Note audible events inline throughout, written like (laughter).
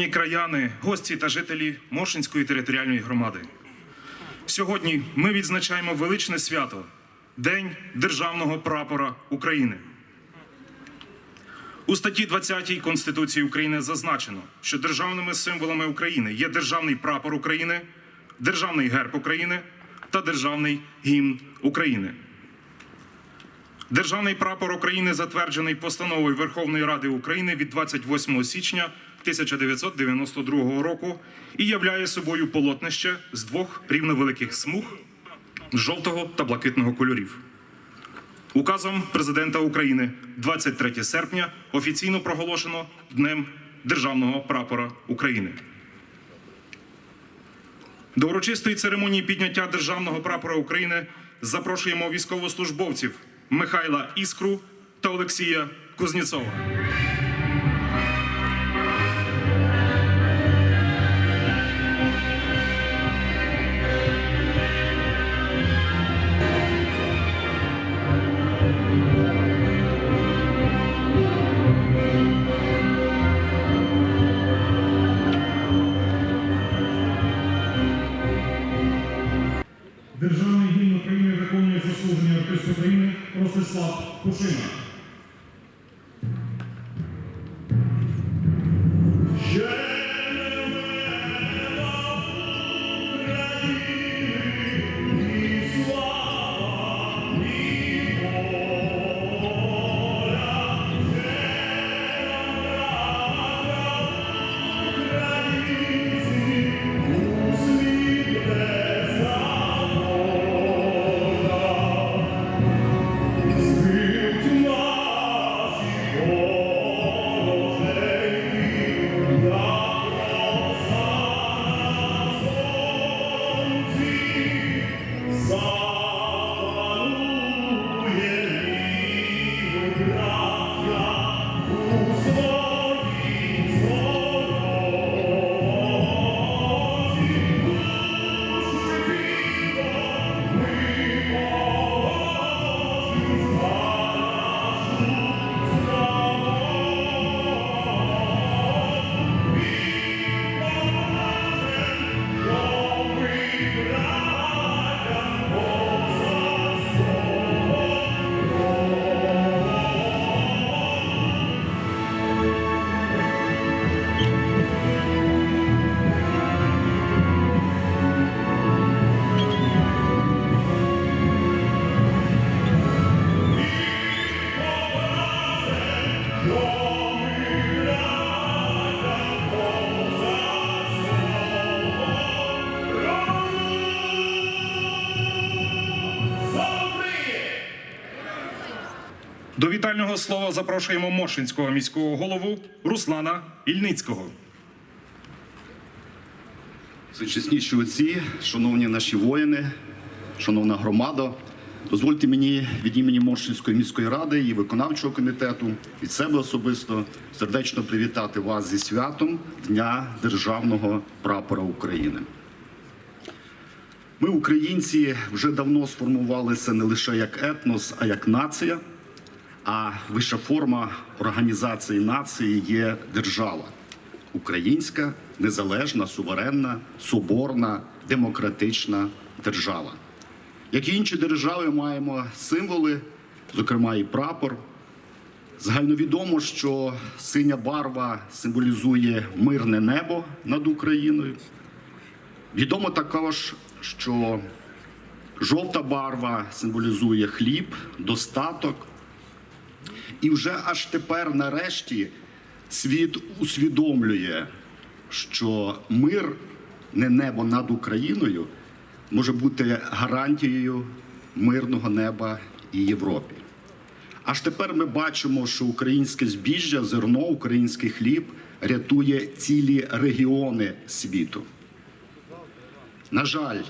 Шановні краяни, гості та жителі Мошинської територіальної громади. Сьогодні ми відзначаємо величне свято День Державного прапора України. У статті 20 Конституції України зазначено, що державними символами України є державний прапор України, державний герб України та державний гімн України. Державний прапор України затверджений постановою Верховної Ради України від 28 січня 1992 року і являє собою полотнище з двох рівновеликих смуг жовтого та блакитного кольорів. Указом президента України 23 серпня офіційно проголошено Днем Державного прапора України. До урочистої церемонії підняття Державного прапора України запрошуємо військовослужбовців Михайла Іскру та Олексія Кузнєцова. До вітального слова запрошуємо Мошинського міського голову Руслана Ільницького. Всечесніші отці, шановні наші воїни, шановна громада, дозвольте мені від імені Моршинської міської ради і виконавчого комітету від себе особисто сердечно привітати вас зі святом Дня Державного прапора України. Ми, українці, вже давно сформувалися не лише як етнос, а як нація. А вища форма організації нації є держава. Українська незалежна, суверенна, соборна, демократична держава. Як і інші держави, маємо символи, зокрема і прапор. Загальновідомо, що синя барва символізує мирне небо над Україною. Відомо також, що жовта барва символізує хліб, достаток. І вже аж тепер, нарешті, світ усвідомлює, що мир, не небо над Україною, може бути гарантією мирного неба і Європі. Аж тепер ми бачимо, що українське збіжжя, зерно, український хліб рятує цілі регіони світу. На жаль,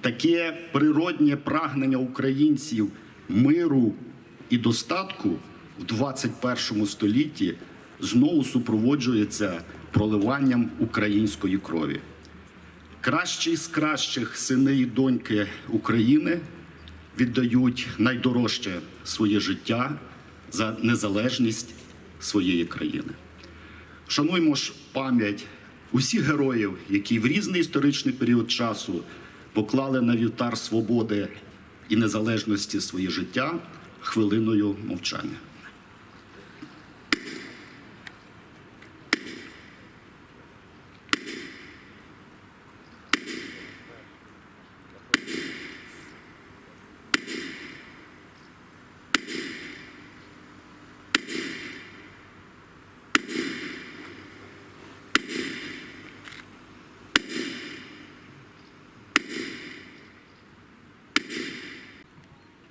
таке природнє прагнення українців миру і достатку в 21 столітті знову супроводжується проливанням української крові. Кращі з кращих сини і доньки України віддають найдорожче своє життя за незалежність своєї країни. Вшануймо ж пам'ять усіх героїв, які в різний історичний період часу поклали на вівтар свободи і незалежності своє життя хвилиною мовчання.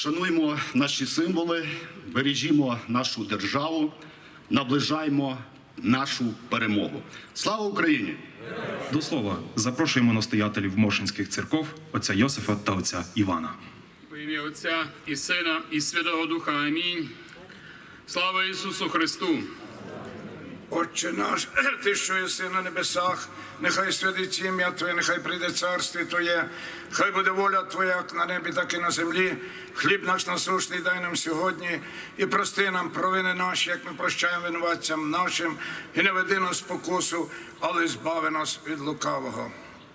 Шануймо наші символи, бережімо нашу державу, наближаймо нашу перемогу. Слава Україні! До слова, запрошуємо настоятелів Мошинських церков, отця Йосифа та отця Івана. У ім'я Отця і Сина, і Святого Духа. Амінь. Слава Ісусу Христу! Отче наш, (clears throat) ти, що єси на небесах, нехай святиться ім'я Твоє, нехай прийде царство Твоє, хай буде воля Твоя, як на небі, так і на землі. Хліб наш насушний дай нам сьогодні, і прости нам провини наші, як ми прощаємо винуватцям нашим, і не веди нас спокусу, але збави нас від лукавого.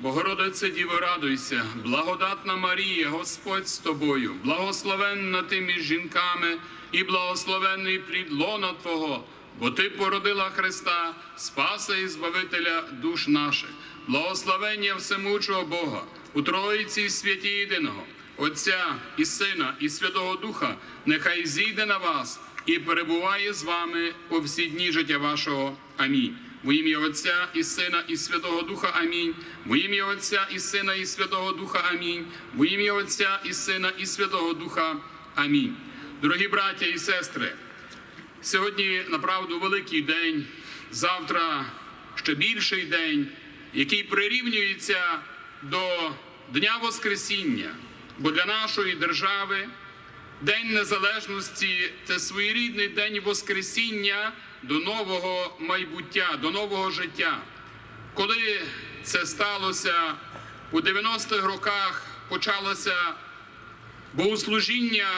Богородице Діво, радуйся, благодатна Марія, Господь з тобою, благословенна ти між жінками, і благословенний плід лона Твого, бо ти породила Христа, Спаса і Збавителя душ наших, благословення всемучого Бога, у Троїці святі єдиного, Отця і Сина, і Святого Духа, нехай зійде на вас і перебуває з вами по всі дні життя вашого. Амінь. Во ім'я Отця і Сина, і Святого Духа Амінь. Во ім'я Отця і Сина, і Святого Духа Амінь. Во ім'я Отця і Сина, і Святого Духа Амінь. Дорогі браття і сестри, сьогодні направду великий день, завтра ще більший день, який прирівнюється до Дня Воскресіння, бо для нашої держави День Незалежності це своєрідний день Воскресіння до нового майбуття, до нового життя. Коли це сталося у 90-х роках, почалося богослужіння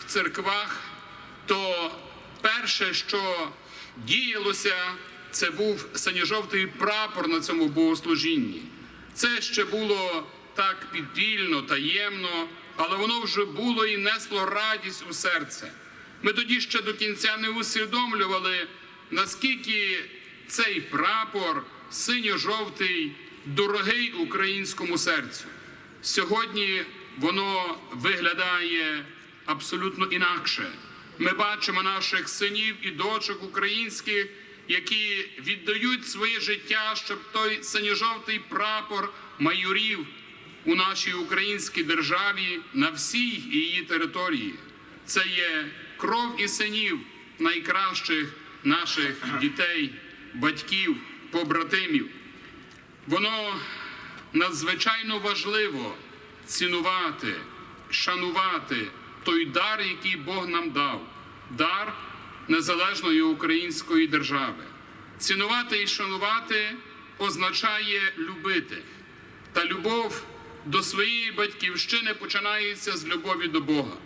в церквах, то перше, що діялося, це був синьо-жовтий прапор на цьому богослужінні. Це ще було так підпільно, таємно, але воно вже було і несло радість у серце. Ми тоді ще до кінця не усвідомлювали, наскільки цей прапор синьо-жовтий дорогий українському серцю. Сьогодні воно виглядає абсолютно інакше. Ми бачимо наших синів і дочок українських, які віддають своє життя, щоб той синьо-жовтий прапор майорів у нашій українській державі на всій її території. Це є кров і синів найкращих наших дітей, батьків, побратимів. Воно надзвичайно важливо цінувати, шанувати той дар, який Бог нам дав, дар незалежної української держави. Цінувати і шанувати означає любити. Та любов до своєї батьківщини починається з любові до Бога.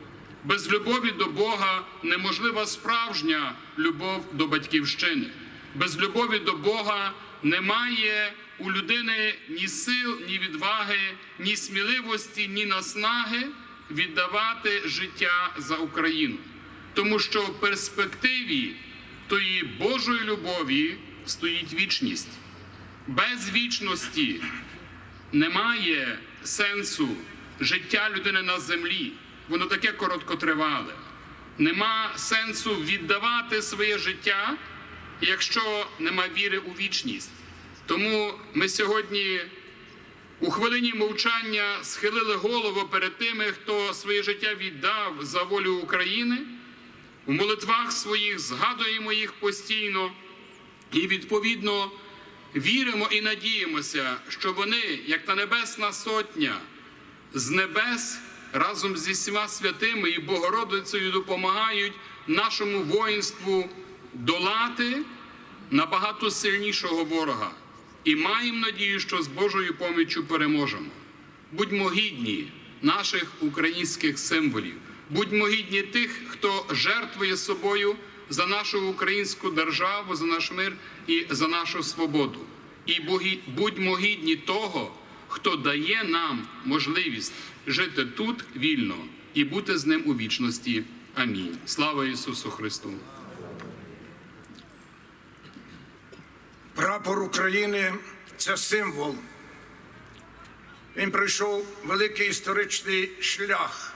Без любові до Бога неможлива справжня любов до батьківщини. Без любові до Бога немає у людини ні сил, ні відваги, ні сміливості, ні наснаги віддавати життя за Україну. Тому що в перспективі тої Божої любові стоїть вічність. Без вічності немає сенсу життя людини на землі. Воно таке короткотривале. Нема сенсу віддавати своє життя, якщо нема віри у вічність. Тому ми сьогодні у хвилині мовчання схилили голову перед тими, хто своє життя віддав за волю України. У молитвах своїх згадуємо їх постійно і відповідно віримо і надіємося, що вони, як та небесна сотня, з небес разом зі всіма святими і Богородицею допомагають нашому воїнству долати набагато сильнішого ворога. І маємо надію, що з Божою поміччю переможемо. Будьмо гідні наших українських символів, будьмо гідні тих, хто жертвує собою за нашу українську державу, за наш мир і за нашу свободу. І будьмо гідні того, хто дає нам можливість жити тут вільно і бути з ним у вічності. Амінь. Слава Ісусу Христу! Прапор України це символ. Він пройшов великий історичний шлях.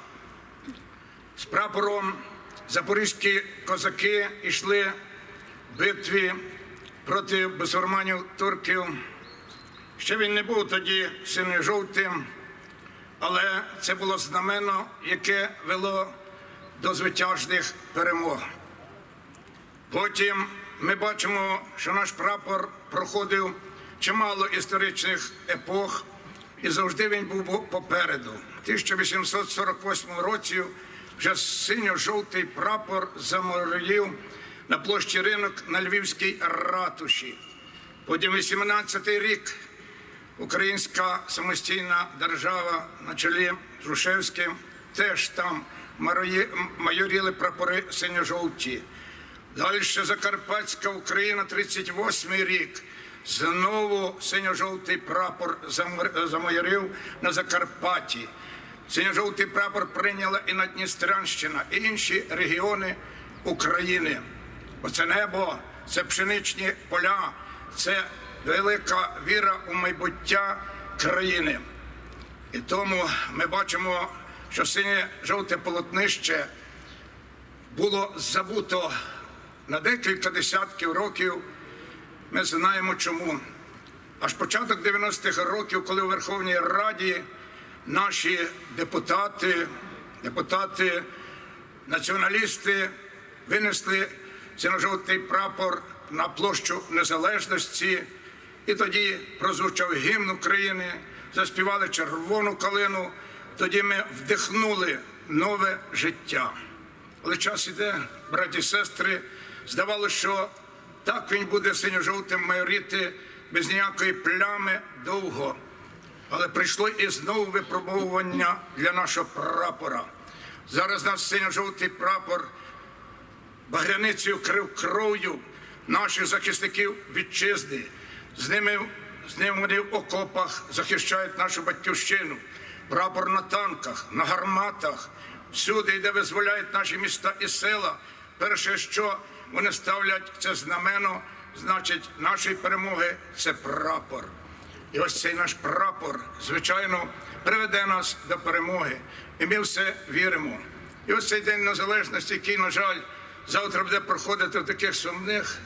З прапором запорізькі козаки йшли в битві проти бусурманів турків. Ще він не був тоді синьо-жовтим, але це було знамено, яке вело до звитяжних перемог. Потім ми бачимо, що наш прапор проходив чимало історичних епох, і завжди він був попереду. В 1848 році вже синьо-жовтий прапор заморів на площі ринок на Львівській ратуші. Потім 18-й рік Українська самостійна держава на чолі з Грушевським теж там майоріли прапори синьо-жовті. Далі Закарпатська Україна, 38-й рік. Знову синьо-жовтий прапор замайорив на Закарпатті. Синьо-жовтий прапор прийняла і Надністрянщина, і інші регіони України. Оце небо, це пшеничні поля, це велика віра у майбуття країни. І тому ми бачимо, що синє жовте полотнище було забуто на декілька десятків років. Ми знаємо чому. Аж початок 90-х років, коли у Верховній Раді наші депутати, депутати, націоналісти винесли синьо-жовтий прапор на площу Незалежності, і тоді прозвучав гімн України, заспівали червону калину. Тоді ми вдихнули нове життя. Але час іде, браті і сестри, здавалося, що так він буде синьо-жовтим майоріти без ніякої плями довго. Але прийшло і знову випробовування для нашого прапора. Зараз наш синьо-жовтий прапор багряницею крив кров'ю наших захисників вітчизни. З ними, з ними вони в окопах захищають нашу батьківщину. Прапор на танках, на гарматах, всюди, де визволяють наші міста і села. Перше, що вони ставлять це знамено, значить, нашої перемоги це прапор. І ось цей наш прапор, звичайно, приведе нас до перемоги. І ми все віримо. І ось цей день незалежності, який, на жаль, завтра буде проходити в таких сумних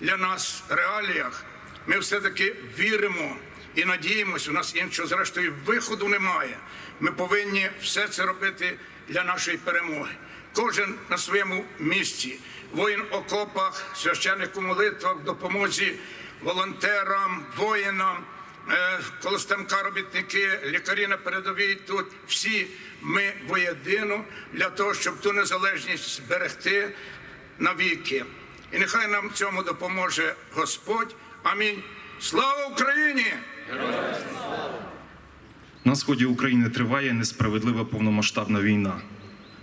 для нас реаліях. Ми все-таки віримо і надіємося. У нас іншого, зрештою, виходу немає. Ми повинні все це робити для нашої перемоги. Кожен на своєму місці. Воїн в окопах, священник у молитвах, допомозі волонтерам, воїнам, е, коло станка робітники, лікарі на передовій. Тут всі ми воєдино для того, щоб ту незалежність зберегти навіки. І нехай нам цьому допоможе Господь. Амінь. Слава Україні! На сході України триває несправедлива повномасштабна війна.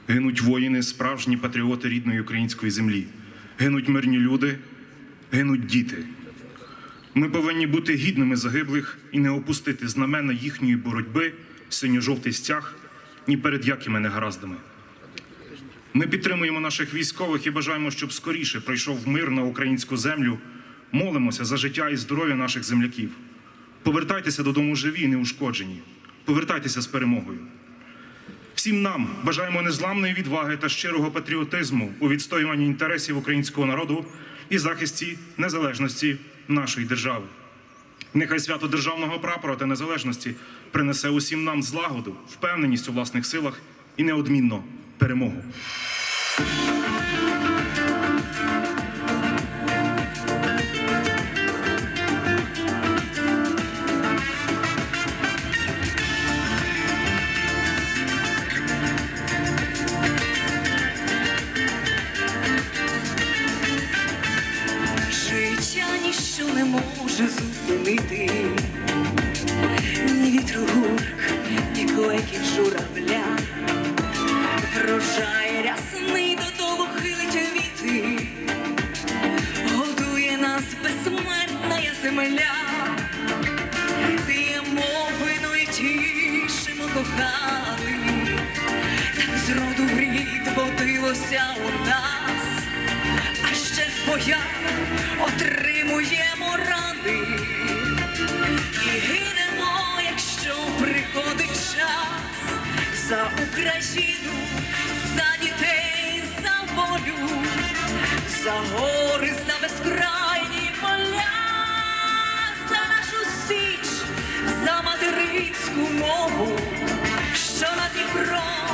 Гинуть воїни, справжні патріоти рідної української землі. Гинуть мирні люди, гинуть діти. Ми повинні бути гідними загиблих і не опустити знамена їхньої боротьби, синьо-жовтий стяг ні перед якими негараздами. Ми підтримуємо наших військових і бажаємо, щоб скоріше прийшов мир на українську землю. Молимося за життя і здоров'я наших земляків. Повертайтеся додому живі і неушкоджені. Повертайтеся з перемогою. Всім нам бажаємо незламної відваги та щирого патріотизму у відстоюванні інтересів українського народу і захисті незалежності нашої держави. Нехай свято державного прапора та незалежності принесе усім нам злагоду, впевненість у власних силах і неодмінно перемогу. Коханий, так з роду в рід водилося у нас, а ще в боях отримуємо рани. І гинемо, якщо приходить час. За Україну, за дітей, за волю, за гори, за безкрайні поля, за материнську мову, що над Дніпром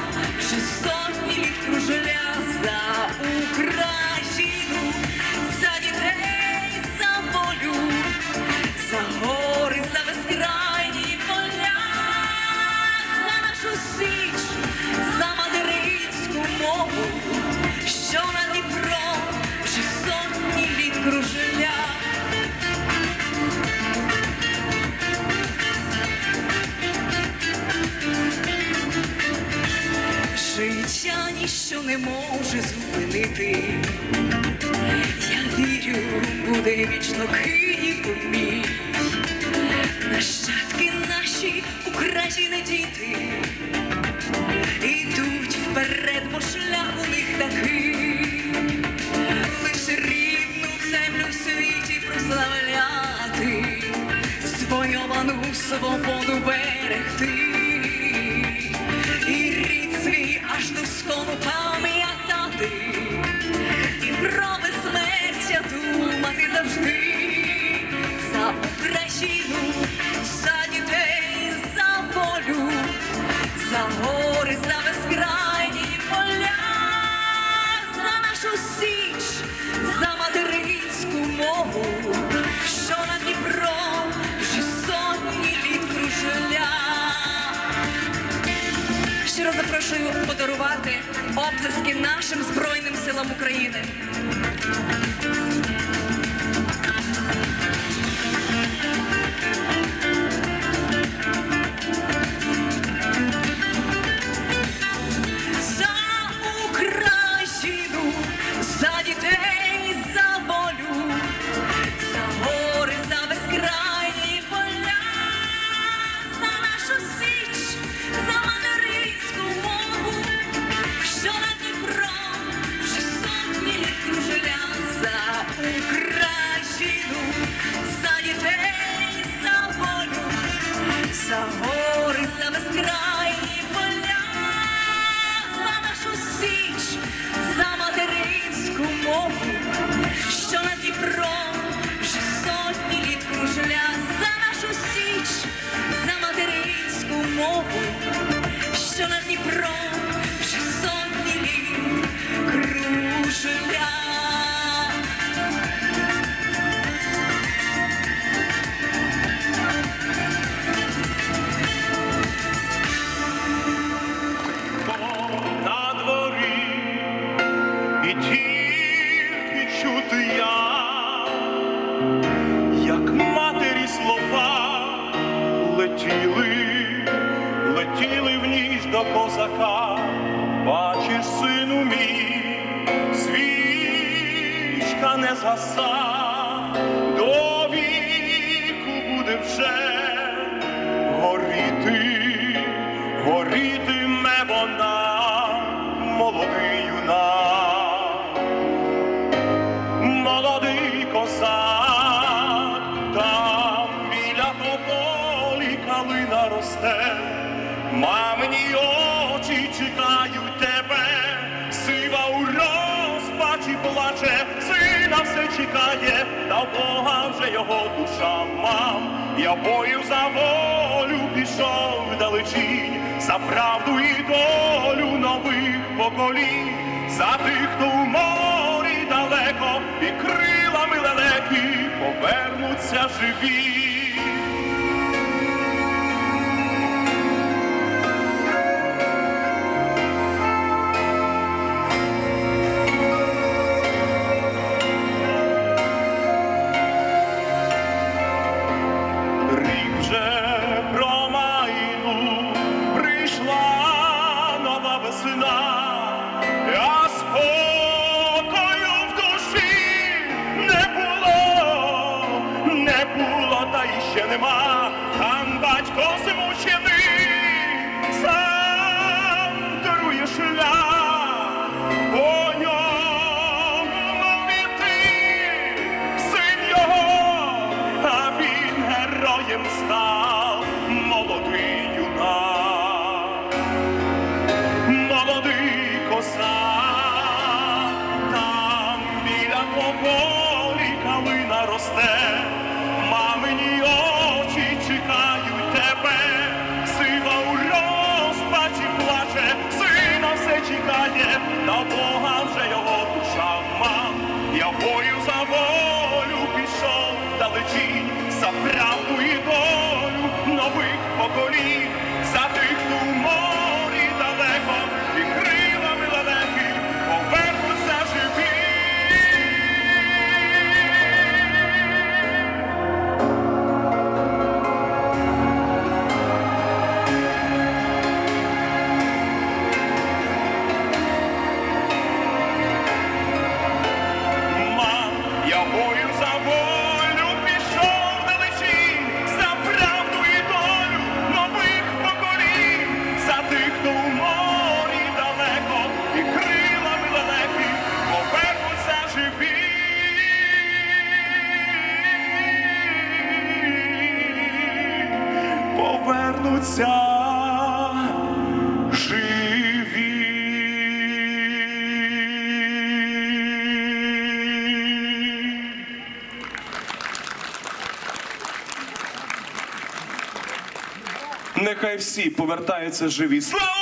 свободу берегти. І рід свій аж до скону пам'ятати, і про безсмертя думати завжди за Україну, запрошую подарувати оплески нашим Збройним силам України. Летіли, летіли в ніч до козака. Бачиш, сину мій, свічка не згаса, до віку буде вже горіти, горітиме чекає, та Бога вже його душа мам. Я бою за волю пішов вдалечінь, за правду і долю нових поколінь, за тих, хто у морі далеко, і крилами лелекі повернуться живі. My. Всі повертаються живі. Слава!